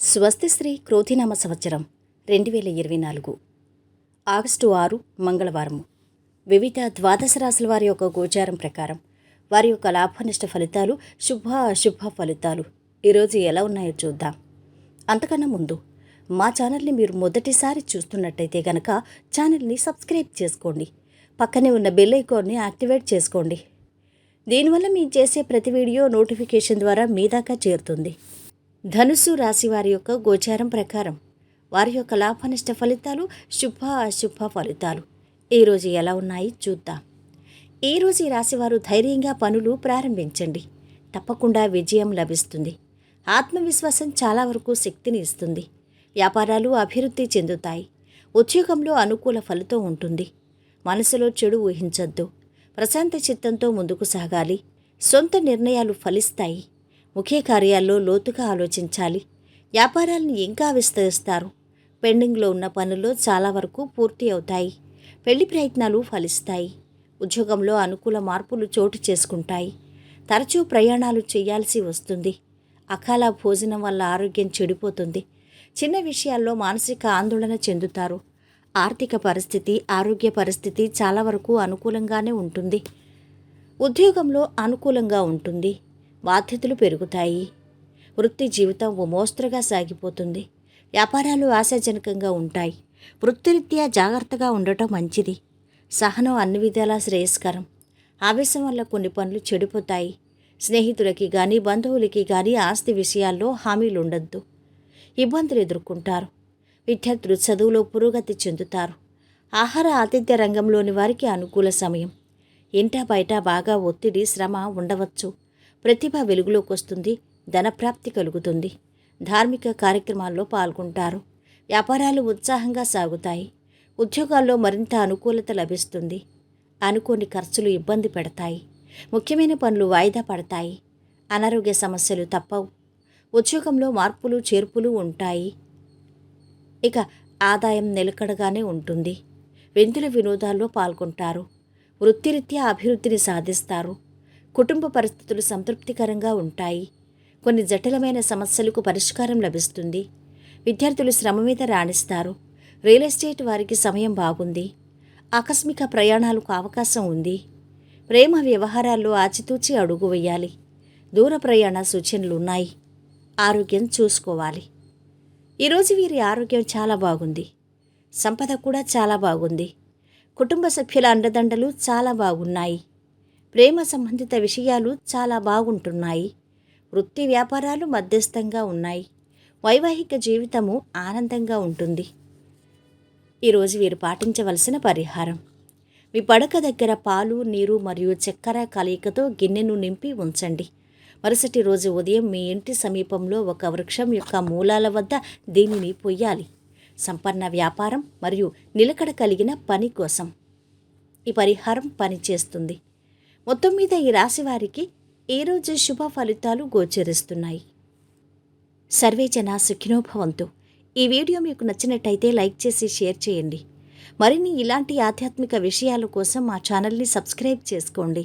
స్వస్తిశ్రీ క్రోధినామ సంవత్సరం రెండు వేల ఇరవై నాలుగు. ఆగస్టు ఆరు మంగళవారం వివిధ ద్వాదశ రాశుల వారి యొక్క గోచారం ప్రకారం వారి యొక్క లాభనిష్ట ఫలితాలు శుభ అశుభ ఫలితాలు ఈరోజు ఎలా ఉన్నాయో చూద్దాం. అంతకన్నా ముందు మా ఛానల్ని మీరు మొదటిసారి చూస్తున్నట్టయితే గనక ఛానల్ని సబ్స్క్రైబ్ చేసుకోండి. పక్కనే ఉన్న బెల్ ఐకాన్ని యాక్టివేట్ చేసుకోండి. దీనివల్ల మేము చేసే ప్రతి వీడియో నోటిఫికేషన్ ద్వారా మీ దాకా చేరుతుంది. ధనుసు రాశి వారి యొక్క గోచారం ప్రకారం వారి యొక్క లాభనిష్ట ఫలితాలు శుభ అశుభ ఫలితాలు. ఈరోజు ఎలా ఉన్నాయి? చూద్దాం. ఈరోజు ఈ రాశివారు ధైర్యంగా పనులు ప్రారంభించండి. తప్పకుండా విజయం లభిస్తుంది. ఆత్మవిశ్వాసం చాలా వరకు శక్తిని ఇస్తుంది. వ్యాపారాలు అభివృద్ధి చెందుతాయి. ఉద్యోగంలో అనుకూల ఫలితం ఉంటుంది. మనసులో చెడు ఊహించొద్దు. ప్రశాంత చిత్తంతో ముందుకు సాగాలి. సొంత నిర్ణయాలు ఫలిస్తాయి. ముఖ్య కార్యాల్లో లోతుగా ఆలోచించాలి. వ్యాపారాలను ఇంకా విస్తరిస్తారు. పెండింగ్లో ఉన్న పనుల్లో చాలా వరకు పూర్తి అవుతాయి. పెళ్ళి ప్రయత్నాలు ఫలిస్తాయి. ఉద్యోగంలో అనుకూల మార్పులు చోటు చేసుకుంటాయి. తరచూ ప్రయాణాలు చేయాల్సి వస్తుంది. అకాల భోజనం వల్ల ఆరోగ్యం చెడిపోతుంది. చిన్న విషయాల్లో మానసిక ఆందోళన చెందుతారు. ఆర్థిక పరిస్థితి ఆరోగ్య పరిస్థితి చాలా వరకు అనుకూలంగానే ఉంటుంది. ఉద్యోగంలో అనుకూలంగా ఉంటుంది. బాధ్యతలు పెరుగుతాయి. వృత్తి జీవితం ఓ మోస్తరుగా సాగిపోతుంది. వ్యాపారాలు ఆశాజనకంగా ఉంటాయి. వృత్తిరీత్యా జాగ్రత్తగా ఉండటం మంచిది. సహనం అన్ని విధాలా శ్రేయస్కరం. ఆవేశం వల్ల కొన్ని పనులు చెడిపోతాయి. స్నేహితులకి కానీ బంధువులకి కానీ ఆస్తి విషయాల్లో హామీలు ఉండద్దు ఇబ్బందులు ఎదుర్కొంటారు. విద్యార్థులు చదువులో పురోగతి చెందుతారు. ఆహార ఆతిథ్య రంగంలోని వారికి అనుకూల సమయం. ఇంట బయట బాగా ఒత్తిడి శ్రమ ఉండవచ్చు. ప్రతిభ వెలుగులోకి వస్తుంది ధనప్రాప్తి కలుగుతుంది. ధార్మిక కార్యక్రమాల్లో పాల్గొంటారు. వ్యాపారాలు ఉత్సాహంగా సాగుతాయి. ఉద్యోగాల్లో మరింత అనుకూలత లభిస్తుంది. అనుకోని ఖర్చులు ఇబ్బంది పెడతాయి. ముఖ్యమైన పనులు వాయిదా పడతాయి. అనారోగ్య సమస్యలు తప్పవు. ఉద్యోగంలో మార్పులు చేర్పులు ఉంటాయి. ఇక ఆదాయం నిలకడగానే ఉంటుంది. వెంతుల వినోదాల్లో పాల్గొంటారు. వృత్తిరీత్యా అభివృద్ధిని సాధిస్తారు. కుటుంబ పరిస్థితులు సంతృప్తికరంగా ఉంటాయి. కొన్ని జటిలమైన సమస్యలకు పరిష్కారం లభిస్తుంది. విద్యార్థులు శ్రమ మీద రాణిస్తారు. రియల్ ఎస్టేట్ వారికి సమయం బాగుంది. ఆకస్మిక ప్రయాణాలకు అవకాశం ఉంది. ప్రేమ వ్యవహారాల్లో ఆచితూచి అడుగు వేయాలి. దూర ప్రయాణ సూచనలు ఉన్నాయి. ఆరోగ్యం చూసుకోవాలి. ఈరోజు వీరి ఆరోగ్యం చాలా బాగుంది. సంపద కూడా చాలా బాగుంది. కుటుంబ సభ్యుల అండదండలు చాలా బాగున్నాయి. ప్రేమ సంబంధిత విషయాలు చాలా బాగుంటున్నాయి. వృత్తి వ్యాపారాలు మధ్యస్థంగా ఉన్నాయి. వైవాహిక జీవితము ఆనందంగా ఉంటుంది. ఈరోజు వీరు పాటించవలసిన పరిహారం. మీ పడక దగ్గర పాలు నీరు మరియు చక్కెర కలయికతో గిన్నెను నింపి ఉంచండి. మరుసటి రోజు ఉదయం మీ ఇంటి సమీపంలో ఒక వృక్షం యొక్క మూలాల వద్ద దీనిని పొయ్యాలి. సంపన్న వ్యాపారం మరియు నిలకడ కలిగిన పని కోసం. ఈ పరిహారం పనిచేస్తుంది. మొత్తం మీద ఈ రాశి వారికి ఈరోజు శుభ ఫలితాలు గోచరిస్తున్నాయి? సర్వే జన సుఖినోభవంతు. ఈ వీడియో మీకు నచ్చినట్టయితే లైక్ చేసి షేర్ చేయండి. మరిన్ని ఇలాంటి ఆధ్యాత్మిక విషయాల కోసం మా ఛానల్ని సబ్స్క్రైబ్ చేసుకోండి.